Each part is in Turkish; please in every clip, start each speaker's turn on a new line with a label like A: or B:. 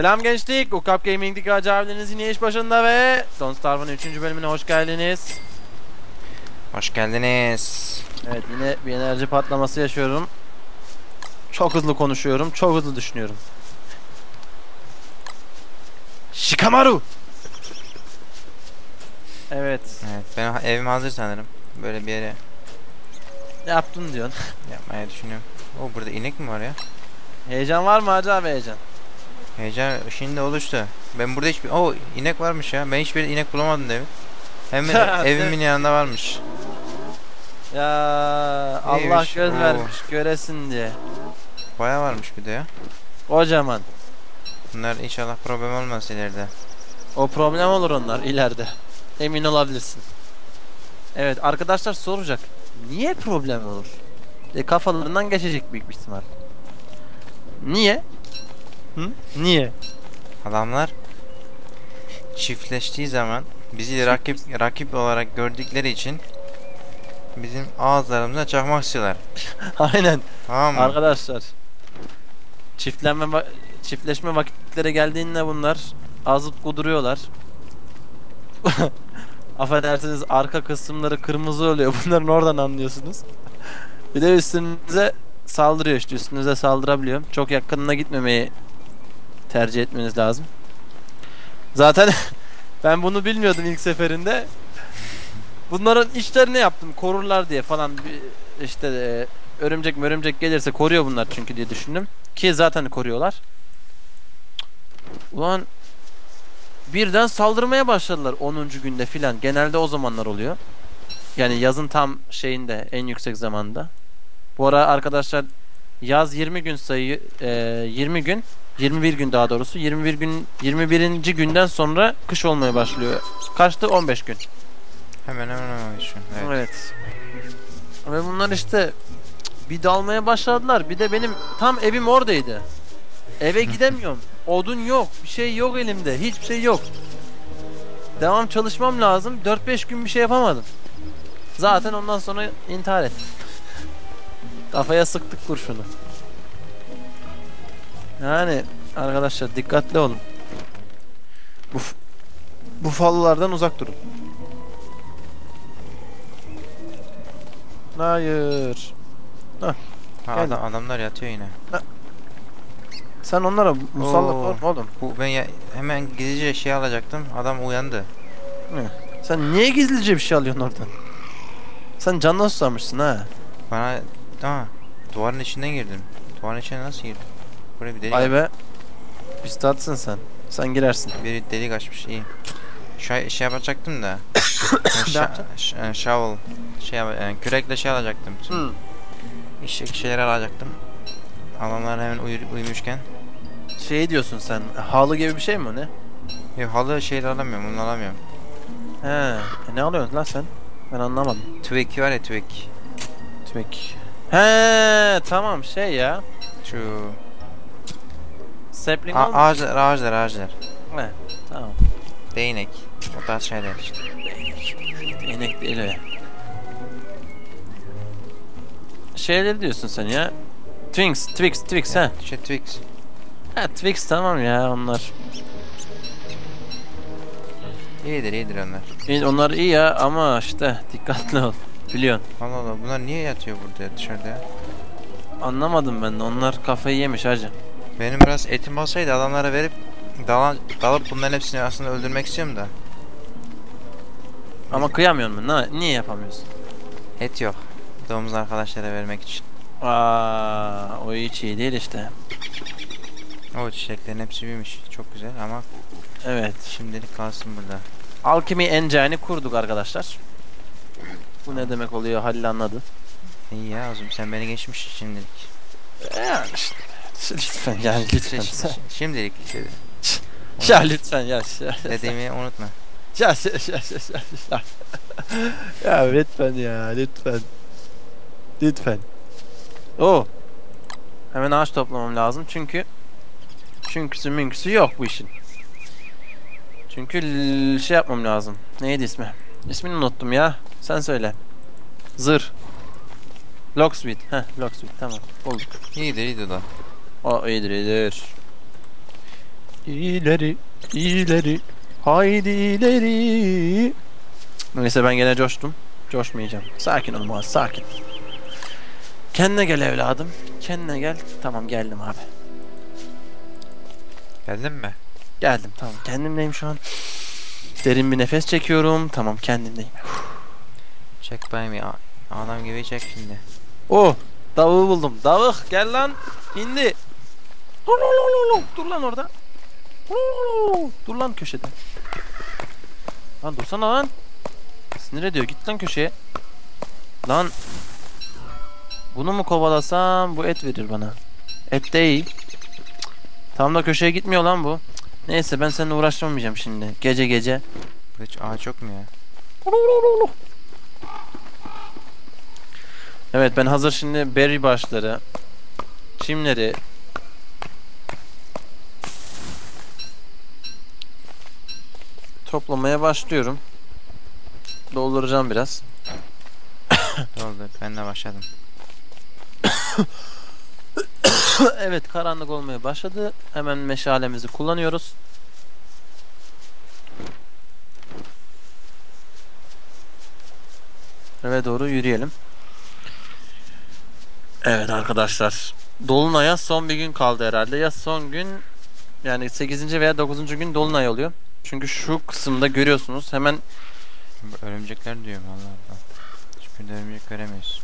A: Selam gençlik. Ukap Gaming'deki Hacı abileriniz yine iş başında ve Don't Starve'ın 3. bölümüne hoş geldiniz.
B: Hoş geldiniz.
A: Evet yine bir enerji patlaması yaşıyorum. Çok hızlı konuşuyorum, çok hızlı düşünüyorum. Shikamaru! Evet,
B: Evet, ben evim hazır sanırım. Böyle bir yere
A: yaptın diyorsun.
B: yapmaya düşünüyorum. O burada inek mi var ya?
A: Heyecan var mı Hacı abi heyecan?
B: Heyecan şimdi oluştu. Ben burada hiçbir... O inek varmış ya. Ben hiçbir inek bulamadım da evin. Hemen evimin yanında varmış.
A: Ya Allah göz
B: oo.
A: vermiş göresin diye.
B: Baya varmış bir de ya.
A: Kocaman.
B: Bunlar inşallah problem olmaz ileride.
A: O problem olur onlar ileride. Emin olabilirsin. Evet arkadaşlar soracak. Niye problem olur? E, kafalarından geçecek büyük bir ihtimal. Niye? Hı? Niye?
B: Adamlar çiftleştiği zaman bizi rakip rakip olarak gördükleri için bizim ağızlarımıza çakmak istiyorlar.
A: Aynen.
B: Tamam mı?
A: Arkadaşlar. Çiftlenme çiftleşme vakitleri geldiğinde bunlar azıp kuduruyorlar. Affedersiniz arka kısımları kırmızı oluyor. Bunların oradan anlıyorsunuz. Bir de üstünüze saldırıyor işte üstünüze saldırabiliyor. Çok yakınına gitmemeyi tercih etmeniz lazım. Zaten ben bunu bilmiyordum ilk seferinde. Bunların işlerini yaptım korurlar diye falan işte e, örümcek örümcek gelirse koruyor bunlar çünkü diye düşündüm. Ki zaten koruyorlar. Ulan birden saldırmaya başladılar 10. günde filan. Genelde o zamanlar oluyor. Yani yazın tam şeyinde en yüksek zamanda. Bu ara arkadaşlar yaz 20 gün sayı e, 20 gün 21 gün daha doğrusu 21 gün 21. günden sonra kış olmaya başlıyor. Kaçtı 15 gün.
B: Hemen hemen hemen şu. Evet.
A: Evet. Ve bunlar işte bir dalmaya başladılar. Bir de benim tam evim oradaydı. Eve gidemiyorum. Odun yok. Bir şey yok elimde. Hiçbir şey yok. Devam çalışmam lazım. 4-5 gün bir şey yapamadım. Zaten ondan sonra intihar ettim. Kafaya sıktık kurşunu. Yani arkadaşlar dikkatli olun. Bu bu fallılardan uzak durun. Hayır.
B: Ha,
A: Gel.
B: adam, adamlar yatıyor yine.
A: Sen onlara musallat olma oğlum.
B: Bu ben ya, hemen gizlice şey alacaktım. Adam uyandı.
A: Sen niye gizlice bir şey alıyorsun oradan? Sen canına susamışsın ha.
B: Bana Aa, duvarın içinden girdim. Duvarın içine nasıl girdim? Buraya bir delik
A: Ay be. Pistatsın sen. Sen girersin.
B: bir delik açmış iyi. Şey, şey yapacaktım da.
A: Ne yapacaksın?
B: ş- e, shovel. Şey yap- e, kürekle şey alacaktım. Bütün işçi şeyler alacaktım. Adamlar hemen uyu, uyumuşken.
A: Şey diyorsun sen. Halı gibi bir şey mi o ne?
B: Yok halı şeyleri alamıyorum, onu alamıyorum.
A: He. E ne alıyorsun lan sen? Ben anlamadım.
B: Twig var ya twig.
A: Tümek. He tamam şey ya.
B: Şu
A: Sapling
B: A- ağaçlar, ağaçlar, ağaçlar.
A: He. Tamam.
B: Değnek. O tarz şeyler işte.
A: Değnek değil o ya. Şeyleri diyorsun sen ya. Twix, Twix, Twix ha.
B: İşte Twix.
A: Ha Twix tamam ya onlar.
B: İyidir, iyidir onlar.
A: İyi, onlar iyi ya ama işte dikkatli ol. Biliyorsun.
B: Allah Allah bunlar niye yatıyor burada ya, dışarıda ya?
A: Anlamadım ben de. Onlar kafayı yemiş hacı.
B: Benim biraz etim olsaydı adamlara verip dalan, dalıp bunların hepsini aslında öldürmek istiyorum da.
A: Ama kıyamıyorsun mu? Ne, niye yapamıyorsun?
B: Et yok. Domuz arkadaşlara vermek için.
A: Aa, o hiç iyi değil işte.
B: O çiçeklerin hepsi büyümüş. Çok güzel ama
A: Evet.
B: şimdilik kalsın burada.
A: Alchemy Engine'i kurduk arkadaşlar. Bu ne demek oluyor Halil anladı.
B: İyi ya Azum sen beni geçmiş şimdilik.
A: Yani işte. Lütfen yani lütfen.
B: Ş- ş- şimdilik işte.
A: ya lütfen ya. Ya,
B: Dediğimi unutma.
A: ya, ya, ya, ya, ya. ya lütfen ya lütfen. Lütfen. Oo. Hemen ağaç toplamam lazım çünkü çünküsü mümküsü yok bu işin. Çünkü şey yapmam lazım. Neydi ismi? İsmini unuttum ya. Sen söyle. Zır. Locksmith. Heh Locksmith tamam. Bulduk.
B: İyidir iyidir da.
A: O iyidir iyidir. ileri, ileri. Haydi ileri. Neyse ben gene coştum. Coşmayacağım. Sakin ol Muaz, sakin. Kendine gel evladım. Kendine gel. Tamam geldim abi.
B: Geldin mi?
A: Geldim tamam. Kendimdeyim şu an. Derin bir nefes çekiyorum. Tamam kendimdeyim.
B: Çek bayım ya. Adam gibi çek şimdi.
A: Oh! Davuğu buldum. Davuk gel lan. İndi. Dur lan orada. Dur lan köşede. Lan dursana lan. Sinir ediyor. Git lan köşeye. Lan. Bunu mu kovalasam bu et verir bana. Et değil. Tam da köşeye gitmiyor lan bu. Neyse ben seninle uğraşamayacağım şimdi. Gece gece.
B: Burada hiç ağaç yok mu ya?
A: Evet ben hazır şimdi berry başları, çimleri toplamaya başlıyorum. Dolduracağım biraz.
B: Doldu. Ben de başladım.
A: evet karanlık olmaya başladı. Hemen meşalemizi kullanıyoruz. Eve doğru yürüyelim. Evet arkadaşlar. Dolunay'a son bir gün kaldı herhalde. Ya son gün yani 8. veya 9. gün Dolunay oluyor. Çünkü şu kısımda görüyorsunuz hemen
B: Örümcekler diyorum Allah Allah. Hiçbirinde örümcek göremiyoruz.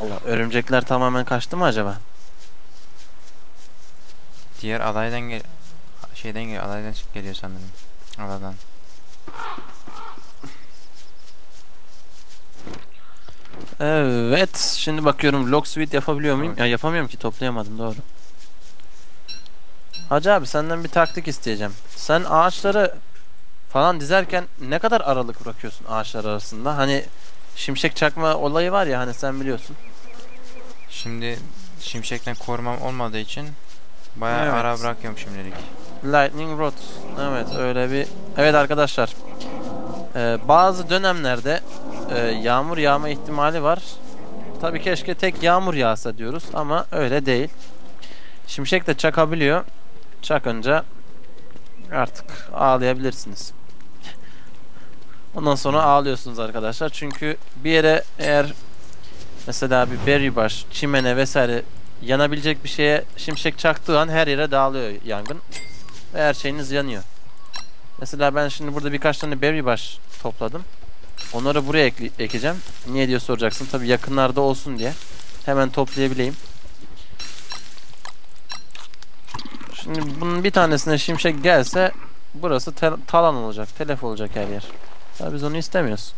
A: Allah örümcekler tamamen kaçtı mı acaba?
B: Diğer adaydan gel şeyden gel adaydan çık geliyor sanırım. Adadan.
A: Evet. Şimdi bakıyorum lock suite yapabiliyor muyum?
B: Evet.
A: Ya yapamıyorum ki toplayamadım doğru. Hacı abi senden bir taktik isteyeceğim. Sen ağaçları falan dizerken ne kadar aralık bırakıyorsun ağaçlar arasında? Hani şimşek çakma olayı var ya hani sen biliyorsun.
B: Şimdi şimşekten korumam olmadığı için bayağı
A: Evet.
B: ara bırakıyorum şimdilik.
A: Lightning Rod. Evet öyle bir. Evet arkadaşlar. Ee, bazı dönemlerde e, yağmur yağma ihtimali var. Tabii keşke tek yağmur yağsa diyoruz ama öyle değil. Şimşek de çakabiliyor. Çakınca artık ağlayabilirsiniz. Ondan sonra ağlıyorsunuz arkadaşlar. Çünkü bir yere eğer mesela bir berry baş, çimene vesaire yanabilecek bir şeye şimşek çaktığı an her yere dağılıyor yangın ve her şeyiniz yanıyor. Mesela ben şimdi burada birkaç tane berry baş topladım. Onları buraya ekle- ekeceğim. Niye diye soracaksın. Tabii yakınlarda olsun diye. Hemen toplayabileyim. Şimdi bunun bir tanesine şimşek gelse burası talan olacak. Telef olacak her yer. Tabii biz onu istemiyoruz.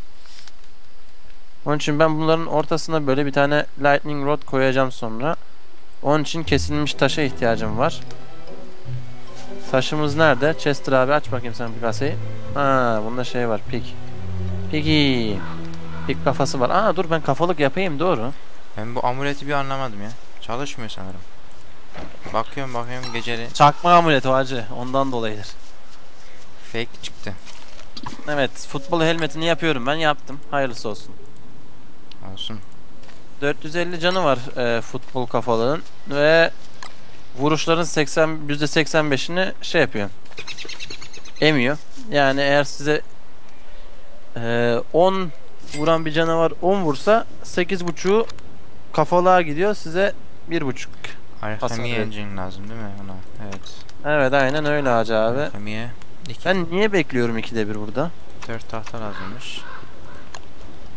A: Onun için ben bunların ortasına böyle bir tane lightning rod koyacağım sonra. Onun için kesilmiş taşa ihtiyacım var. Taşımız nerede? Chester abi aç bakayım sen bir kaseyi. Ha, bunda şey var. Pik. Piki. Pik kafası var. Aa dur ben kafalık yapayım doğru.
B: Ben bu amuleti bir anlamadım ya. Çalışmıyor sanırım. Bakıyorum bakıyorum geceli
A: Çakma amulet o hacı. Ondan dolayıdır.
B: fake çıktı.
A: Evet futbol helmetini yapıyorum ben yaptım. Hayırlısı olsun.
B: Olsun.
A: 450 canı var e, futbol kafalığın ve vuruşların 80 %85'ini şey yapıyor. Emiyor. Yani eğer size e, 10 vuran bir canavar 10 vursa 8.5'u kafalığa gidiyor. Size 1.5.
B: Alchemy engine lazım değil mi ona? Evet.
A: Evet aynen öyle hacı abi.
B: Alchemy'ye iki,
A: Ben niye bekliyorum ikide bir burada?
B: dört tahta lazımmış.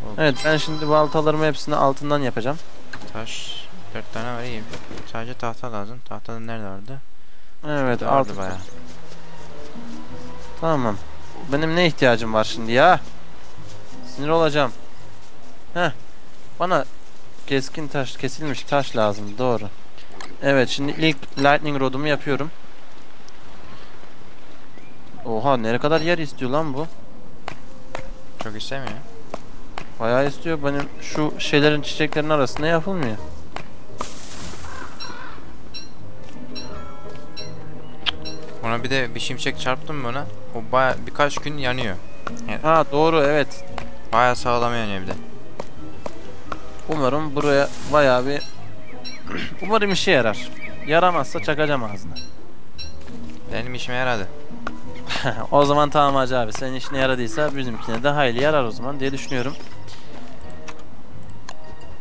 B: Oldu.
A: Evet ben şimdi baltalarımı hepsini altından yapacağım.
B: Taş dört tane var iyi. Sadece tahta lazım. Tahta nerede vardı?
A: Evet
B: Şurada vardı
A: altı.
B: bayağı.
A: Tamam. Benim ne ihtiyacım var şimdi ya? Sinir olacağım. Heh. Bana keskin taş, kesilmiş taş lazım. Doğru. Evet şimdi ilk lightning rod'umu yapıyorum. Oha ne kadar yer istiyor lan bu?
B: Çok istemiyor.
A: Bayağı istiyor. Benim şu şeylerin çiçeklerin arasında yapılmıyor.
B: Ona bir de bir şimşek çarptım mı ona? O baya birkaç gün yanıyor.
A: Ha doğru evet.
B: Baya sağlam yanıyor bir de.
A: Umarım buraya bayağı bir... Umarım işe yarar. Yaramazsa çakacağım ağzına.
B: Benim işime yaradı.
A: o zaman tamam Hacı abi. Senin işine yaradıysa bizimkine de hayli yarar o zaman diye düşünüyorum.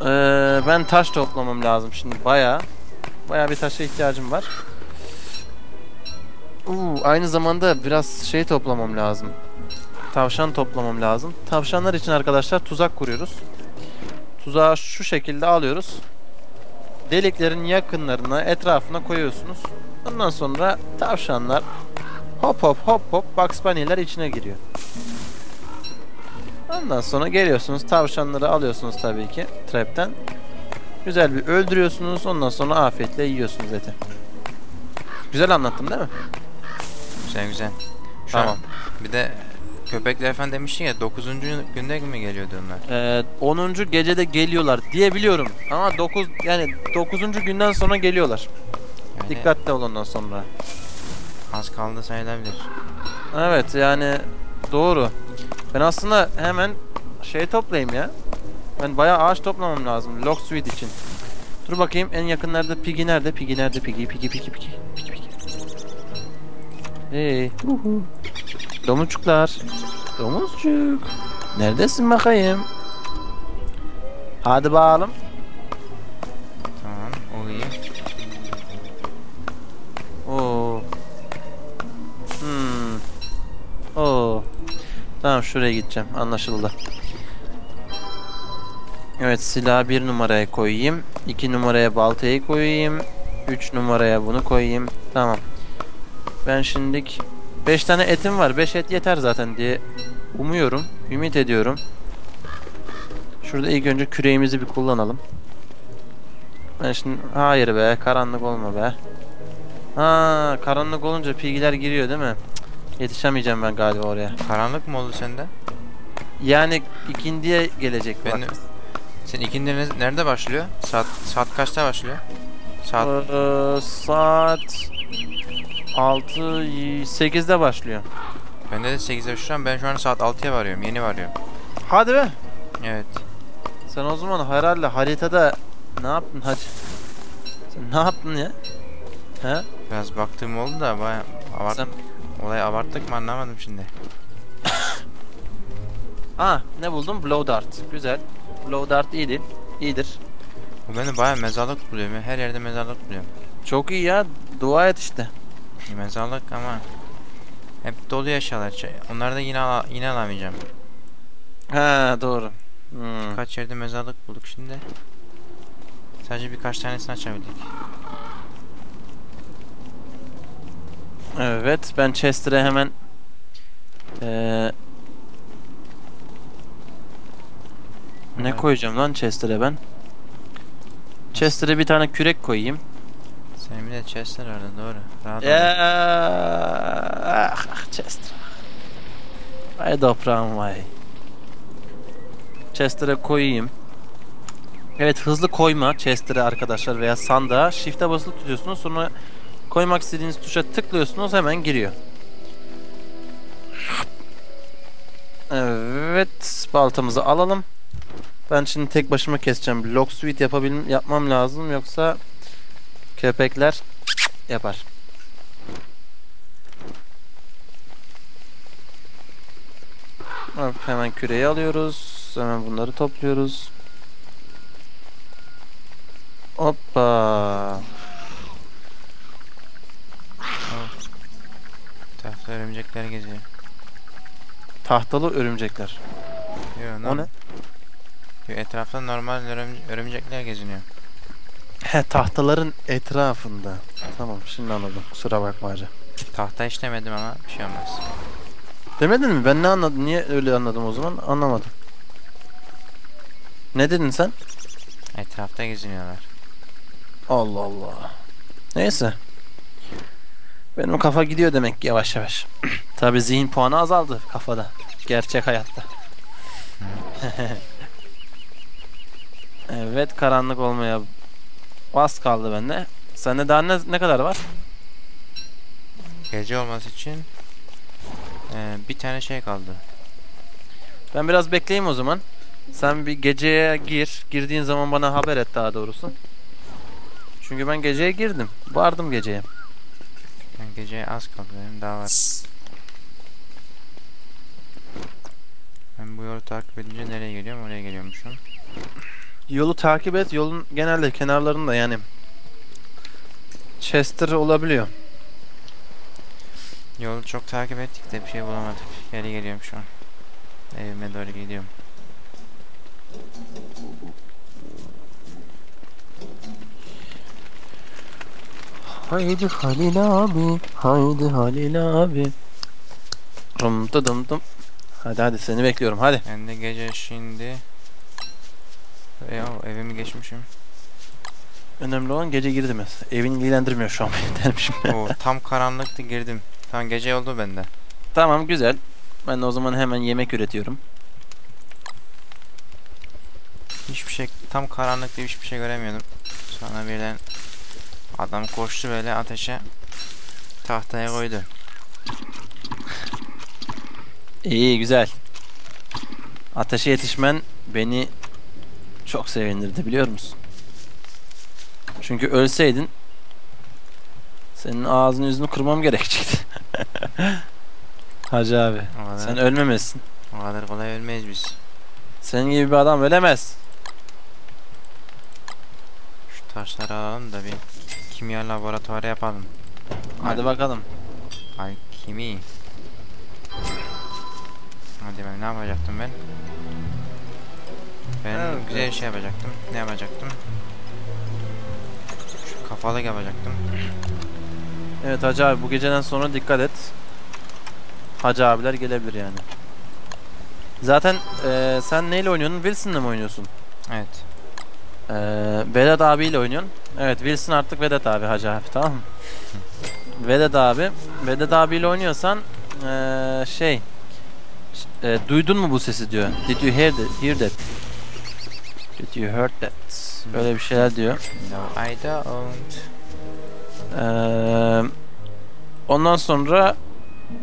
A: Ee, ben taş toplamam lazım şimdi baya. Baya bir taşa ihtiyacım var. Uu, aynı zamanda biraz şey toplamam lazım. Tavşan toplamam lazım. Tavşanlar için arkadaşlar tuzak kuruyoruz. Tuzağı şu şekilde alıyoruz. Deliklerin yakınlarına, etrafına koyuyorsunuz. Ondan sonra tavşanlar hop hop hop hop Bugs Bunny'ler içine giriyor. Ondan sonra geliyorsunuz tavşanları alıyorsunuz tabii ki trapten. Güzel bir öldürüyorsunuz ondan sonra afiyetle yiyorsunuz eti. Güzel anlattım değil mi?
B: Güzel güzel. Şu
A: Tamam.
B: an bir de köpekler falan demiştin ya 9. günde mi geliyordu onlar?
A: Ee, 10. gecede geliyorlar diye biliyorum. Ama 9 yani 9. günden sonra geliyorlar.
B: Yani
A: Dikkatli ol ondan sonra.
B: Az kaldı sayılabilir.
A: Evet yani doğru. Ben aslında hemen şey toplayayım ya. Ben bayağı ağaç toplamam lazım Lock Suite için. Dur bakayım en yakınlarda Piggy nerede? Piggy nerede? Piggy, Piggy, Piggy, Piggy. Piggy, Piggy. Hey. Uhu. Domuzcuklar. Domuzcuk. Neredesin bakayım? Hadi bakalım.
B: Tamam o iyi.
A: Oo. Hmm. Oo. Tamam şuraya gideceğim. Anlaşıldı. Evet silahı bir numaraya koyayım. 2 numaraya baltayı koyayım. 3 numaraya bunu koyayım. Tamam. Ben şimdilik 5 tane etim var. 5 et yeter zaten diye umuyorum. Ümit ediyorum. Şurada ilk önce küreğimizi bir kullanalım. Ben şimdi hayır be karanlık olma be. Ha karanlık olunca pilgiler giriyor değil mi? Cık, Yetişemeyeceğim ben galiba oraya.
B: Karanlık mı oldu sende?
A: Yani ikindiye gelecek
B: Ben
A: vakit.
B: Senin ikindi ne- nerede başlıyor? Saat saat kaçta başlıyor? Saat
A: Ee, saat 6 8'de başlıyor.
B: bende de 8'de şu an ben şu an saat 6'ya varıyorum. Yeni varıyorum.
A: Hadi be.
B: Evet.
A: Sen o zaman herhalde haritada ne yaptın hadi. Sen ne yaptın ya? He?
B: Biraz baktığım oldu da baya abart
A: Sen
B: olayı abarttık mı anlamadım şimdi.
A: Aa ne buldum? Blow dart. Güzel. Blow dart iyidir. İyidir.
B: Bu beni baya mezarlık buluyorum ya. Her yerde mezarlık buluyorum.
A: Çok iyi ya. Dua et işte.
B: Mezarlık ama hep dolu eşyalar. Ç- Onları da yine ala- yine alamayacağım.
A: He doğru. Hmm.
B: Kaç yerde mezarlık bulduk şimdi. Sadece birkaç tanesini açabildik.
A: Evet ben Chester'e hemen eee ne
B: Evet.
A: koyacağım lan Chester'e ben? Chester'e bir tane kürek koyayım.
B: Bir de chestler vardı doğru. Rahat
A: ah, ah, Chester. Vay toprağım vay. Chester'e koyayım. Evet hızlı koyma Chester'e arkadaşlar veya sandığa. Shift'e basılı tutuyorsunuz sonra koymak istediğiniz tuşa tıklıyorsunuz hemen giriyor. Evet baltamızı alalım. Ben şimdi tek başıma keseceğim. Lock suite yapabilm yapmam lazım yoksa köpekler yapar. Hemen küreyi alıyoruz. Hemen bunları topluyoruz. Hoppa.
B: Tahta örümcekler geziyor.
A: Tahtalı örümcekler.
B: Yo,
A: O ne?
B: Yo, etrafta normal örüm- örümcekler geziniyor.
A: He tahtaların etrafında. Tamam şimdi anladım. Kusura bakma hacı.
B: Tahta işlemedim ama bir şey olmaz.
A: Demedin mi? Ben ne anladım? Niye öyle anladım o zaman? Anlamadım. Ne dedin sen?
B: Etrafta geziniyorlar.
A: Allah Allah. Neyse. Benim kafa gidiyor demek ki yavaş yavaş. Tabi zihin puanı azaldı kafada. Gerçek hayatta. evet karanlık olmaya az kaldı bende. Sende daha ne, ne kadar var?
B: Gece olması için eee, bir tane şey kaldı.
A: Ben biraz bekleyeyim o zaman. Sen bir geceye gir. Girdiğin zaman bana haber et daha doğrusu. Çünkü ben geceye girdim. Vardım geceye.
B: Ben geceye az kaldı benim daha var. Ben bu yolu takip edince nereye geliyorum? Oraya geliyormuşum.
A: Yolu takip et. Yolun genelde kenarlarında yani Chester olabiliyor.
B: Yolu çok takip ettik de bir şey bulamadık. Geri geliyorum şu an. Evime doğru gidiyorum.
A: Haydi Halil abi, haydi Halil abi. Rum dım dım. Hadi hadi seni bekliyorum hadi.
B: Ben de gece şimdi... Ya evimi geçmişim.
A: Önemli olan gece girdi Evin ilgilendirmiyor şu an beni dermişim.
B: Oo, tam karanlıktı girdim. Tam gece oldu bende.
A: tamam güzel. Ben de o zaman hemen yemek üretiyorum.
B: Hiçbir şey tam karanlıkta hiçbir şey göremiyordum. Sonra birden adam koştu böyle ateşe tahtaya koydu.
A: İyi güzel. Ateşe yetişmen beni çok sevindirdi biliyor musun? Çünkü ölseydin senin ağzını yüzünü kırmam gerekecekti. Hacı abi
B: kadar,
A: sen ölmemelisin.
B: o kadar kolay ölmeyiz biz.
A: Senin gibi bir adam ölemez.
B: Şu taşları alalım da bir kimya laboratuvarı yapalım.
A: Hadi bakalım.
B: Alkimi. Hadi ben ne yapacaktım ben? Ben
A: Evet.
B: güzel şey yapacaktım. Ne yapacaktım? Şu kafalık yapacaktım.
A: Evet Hacı abi bu geceden sonra dikkat et. Hacı abiler gelebilir yani. Zaten eee, sen neyle oynuyorsun? Wilson'la mı oynuyorsun?
B: Evet.
A: Eee Vedat abiyle oynuyorsun. Evet Wilson artık Vedat abi Hacı abi tamam mı? Vedat abi. Vedat abiyle oynuyorsan eee, şey eee, duydun mu bu sesi diyor. Did you? Hear that? Did you heard that? Böyle bir şeyler diyor.
B: No, I don't.
A: Eee, ondan sonra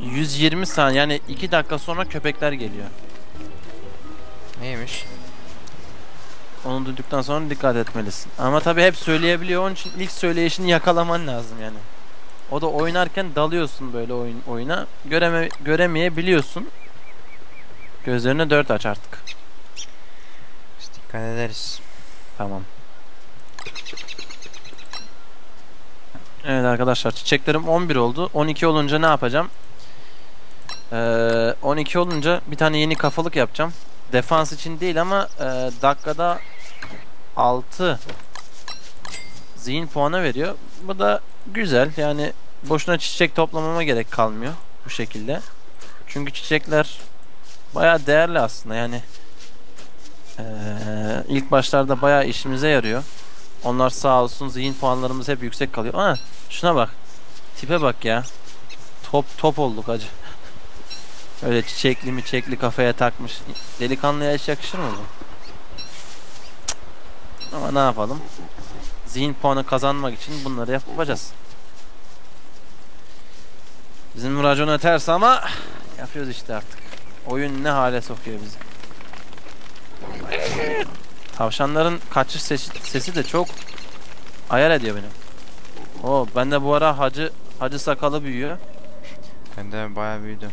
A: 120 saniye yani 2 dakika sonra köpekler geliyor.
B: Neymiş?
A: Onu duyduktan sonra dikkat etmelisin. Ama tabi hep söyleyebiliyor. Onun için ilk söyleyişini yakalaman lazım yani. O da oynarken dalıyorsun böyle oyun oyuna. Göreme göremeyebiliyorsun. Gözlerini dört aç artık.
B: Dikkat ederiz.
A: Tamam. Evet arkadaşlar çiçeklerim 11 oldu. 12 olunca ne yapacağım? Ee, 12 olunca bir tane yeni kafalık yapacağım. Defans için değil ama e, dakikada 6 zihin puanı veriyor. Bu da güzel. Yani boşuna çiçek toplamama gerek kalmıyor bu şekilde. Çünkü çiçekler bayağı değerli aslında. Yani ee, ilk başlarda bayağı işimize yarıyor. Onlar sağ olsun zihin puanlarımız hep yüksek kalıyor. Aa, şuna bak. Tipe bak ya. Top top olduk acı. Öyle çiçekli mi çekli kafaya takmış. Delikanlıya hiç yakışır mı bu? Ama ne yapalım? Zihin puanı kazanmak için bunları yapacağız. Bizim racon öterse ama yapıyoruz işte artık. Oyun ne hale sokuyor bizi. Tavşanların kaçış sesi, sesi de çok ayar ediyor benim. Oo ben de bu ara hacı hacı sakalı büyüyor.
B: Ben de bayağı büyüdüm.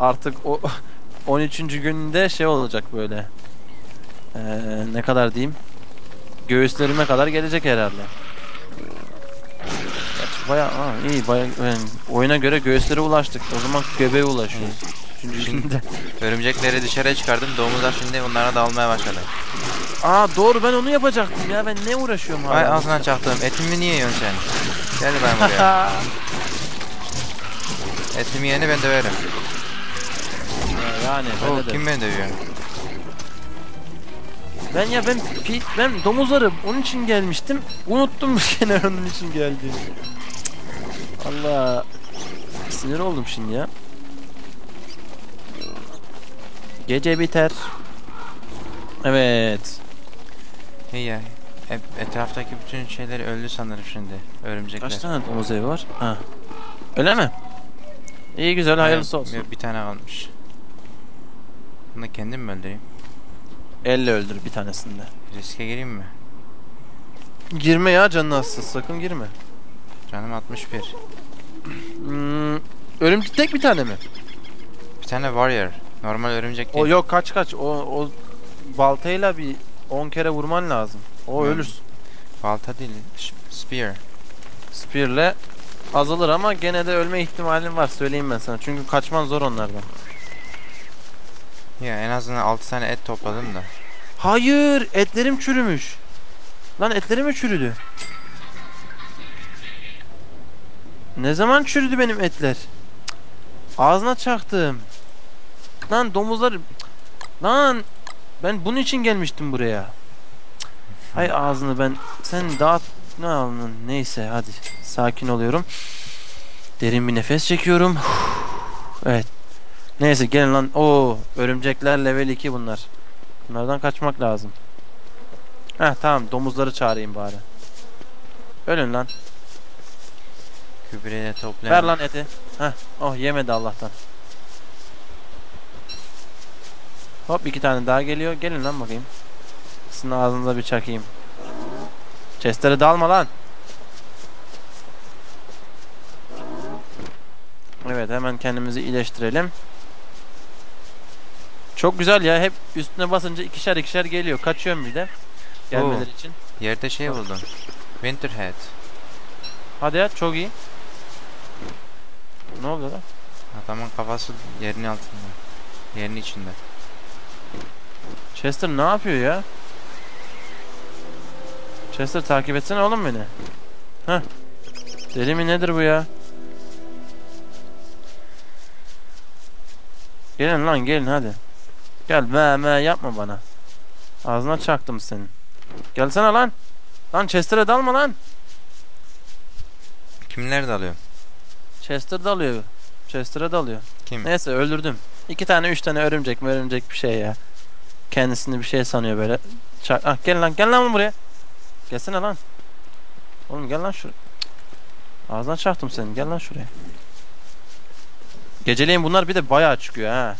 A: Artık o 13. gününde şey olacak böyle. Ee, ne kadar diyeyim? Göğüslerime kadar gelecek herhalde. Gerçi Bayağı aa, iyi bayağı yani oyuna göre göğüslere ulaştık. O zaman göbeğe ulaşıyoruz. Üçüncü günde.
B: Örümcekleri dışarıya çıkardım. Domuzlar şimdi onlara dalmaya başladı.
A: Aa doğru ben onu yapacaktım ya. Ben ne uğraşıyorum
B: Ay
A: hala?
B: ağzından çaktım. Etimi niye yiyorsun sen? Gel ben buraya. Etimi yeni ben döverim.
A: yani
B: Oo,
A: böyle de.
B: kim beni dövüyor?
A: Ben ya ben pi, ben domuzları onun için gelmiştim. Unuttum gene onun için geldiğimi. Allah sinir oldum şimdi ya. Gece biter. Evet.
B: İyi ya. E- etraftaki bütün şeyleri öldü sanırım şimdi. Örümcekler.
A: Kaç tane domuz evi var? Ha. Öyle mi? İyi güzel hayırlısı olsun.
B: Bir, bir tane kalmış. Bunu kendim mi öldüreyim?
A: Elle öldür bir tanesinde.
B: Riske gireyim mi?
A: Girme ya canın hastası sakın girme.
B: Canım 61.
A: Hmm, örümcek tek bir tane mi?
B: Bir tane warrior. Normal örümcek değil.
A: O yok kaç kaç. O, o baltayla bir 10 kere vurman lazım. O
B: Hmm.
A: ölürsün.
B: Balta değil. Spear.
A: Spear'le azalır ama gene de ölme ihtimalin var söyleyeyim ben sana. Çünkü kaçman zor onlardan.
B: Ya en azından 6 tane et topladım da.
A: Hayır, etlerim çürümüş. Lan etlerim mi çürüdü? Ne zaman çürüdü benim etler? Cık, Ağzına çaktım. Lan domuzlar... Lan ben bunun için gelmiştim buraya. Hay ağzını ben sen dağıt ne aldın neyse hadi sakin oluyorum. Derin bir nefes çekiyorum. Evet. Neyse gelin lan. Oo örümcekler level 2 bunlar. Bunlardan kaçmak lazım. Heh tamam domuzları çağırayım bari. Ölün lan.
B: Kübreyi de toplayalım.
A: Ver lan eti. Heh. Oh yemedi Allah'tan. Hop iki tane daha geliyor. Gelin lan bakayım. Sizin ağzınıza bir çakayım. Chest'lere dalma lan. Evet hemen kendimizi iyileştirelim. Çok güzel ya hep üstüne basınca ikişer ikişer geliyor. Kaçıyorum bir de. Gelmeleri için.
B: Yerde şey buldum. Winterhead.
A: Hadi ya çok iyi. Ne oluyor lan?
B: Adamın kafası yerin altında. Yerin içinde.
A: Chester ne yapıyor ya? Chester takip etsene oğlum beni. Heh. Deli mi nedir bu ya? Gelin lan gelin hadi. Gel me me yapma bana. Ağzına çaktım senin. Gelsene lan. Lan Chester'e dalma lan.
B: Kimler dalıyor?
A: Chester dalıyor. Chester'e dalıyor.
B: Kim?
A: Neyse öldürdüm. İki tane üç tane örümcek mi örümcek bir şey ya. Kendisini bir şey sanıyor böyle. Ça ah, gel lan gel lan buraya. Gelsene lan. Oğlum gel lan şuraya. Ağzına çaktım senin gel lan şuraya. Geceleyin bunlar bir de bayağı çıkıyor ha.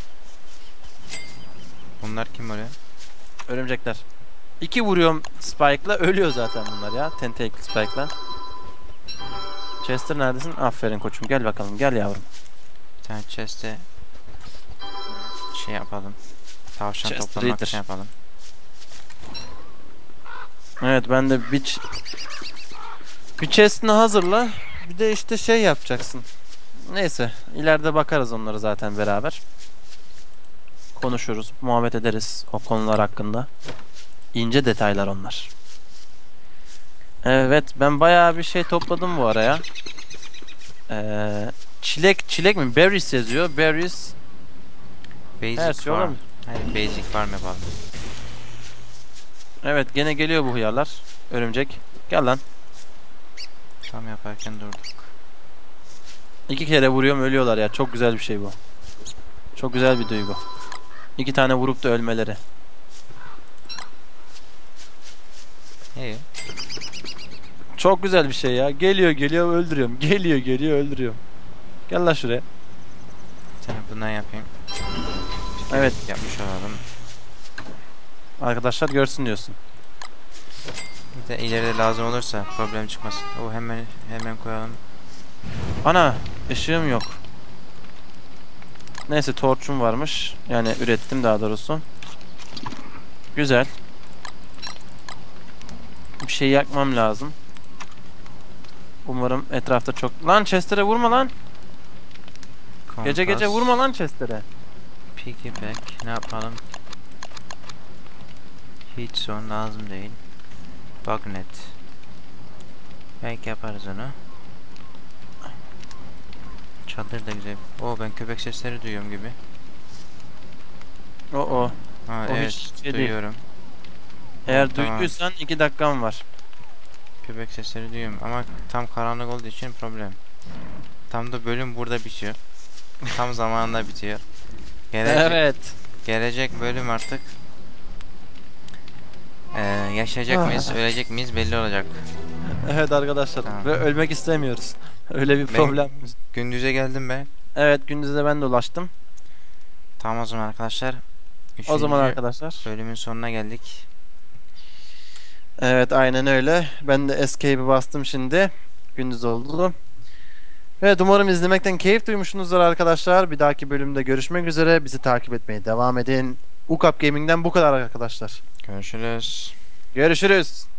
B: Bunlar kim oluyor?
A: Örümcekler. İki vuruyorum Spike'la ölüyor zaten bunlar ya. Tentacle Spike'la. Chester neredesin? Aferin koçum gel bakalım gel yavrum.
B: Bir tane chest'e şey yapalım. Tavşan
A: Chest
B: toplamak
A: Reader.
B: için yapalım.
A: Evet ben de bir bir chest'ini hazırla. Bir de işte şey yapacaksın. Neyse ileride bakarız onları zaten beraber. Konuşuruz, muhabbet ederiz o konular hakkında. İnce detaylar onlar. Evet ben bayağı bir şey topladım bu araya. Ee, çilek çilek mi? Berries yazıyor. Berries
B: Basic
A: her şey olabilir.
B: Hadi basic farm yapalım.
A: Evet gene geliyor bu hıyarlar. Örümcek. Gel lan.
B: Tam yaparken durduk.
A: İki kere vuruyorum ölüyorlar ya. Çok güzel bir şey bu. Çok güzel bir duygu. İki tane vurup da ölmeleri.
B: İyi.
A: Çok güzel bir şey ya. Geliyor geliyor öldürüyorum. Geliyor geliyor öldürüyorum. Gel lan şuraya.
B: Tane bundan yapayım.
A: Evet.
B: Yapmış olalım.
A: Arkadaşlar görsün diyorsun.
B: Bir de ileride lazım olursa problem çıkmasın. O hemen hemen koyalım.
A: Ana ışığım yok. Neyse torçum varmış. Yani ürettim daha doğrusu. Güzel. Bir şey yakmam lazım. Umarım etrafta çok... Lan Chester'e vurma lan. Gece gece
B: Kompas,
A: vurma lan Chester'e.
B: Piggyback ne yapalım? Heat zone lazım değil. Bugnet. Belki yaparız onu. Çadır da güzel. Oo ben köpek sesleri duyuyorum gibi.
A: O o.
B: Ha
A: O
B: evet
A: hiç şey değil.
B: duyuyorum.
A: Eğer
B: Tamam.
A: duyduysan 2 dakikan var.
B: Köpek sesleri duyuyorum ama tam karanlık olduğu için problem. Tam da bölüm burada bitiyor. tam zamanında bitiyor. Gelecek,
A: Evet.
B: gelecek bölüm artık eee, yaşayacak
A: Ah.
B: mıyız, ölecek miyiz belli olacak.
A: Evet arkadaşlar.
B: Tamam.
A: Ve ölmek istemiyoruz. Öyle bir problem.
B: Gündüze geldim ben.
A: Evet gündüzde ben de ulaştım.
B: Tamam o zaman arkadaşlar.
A: O zaman arkadaşlar.
B: Bölümün sonuna geldik.
A: Evet aynen öyle. Ben de escape'i bastım şimdi. Gündüz oldu. Evet umarım izlemekten keyif duymuşsunuzdur arkadaşlar. Bir dahaki bölümde görüşmek üzere. Bizi takip etmeye devam edin. Ukap Gaming'den bu kadar arkadaşlar.
B: Görüşürüz.
A: Görüşürüz.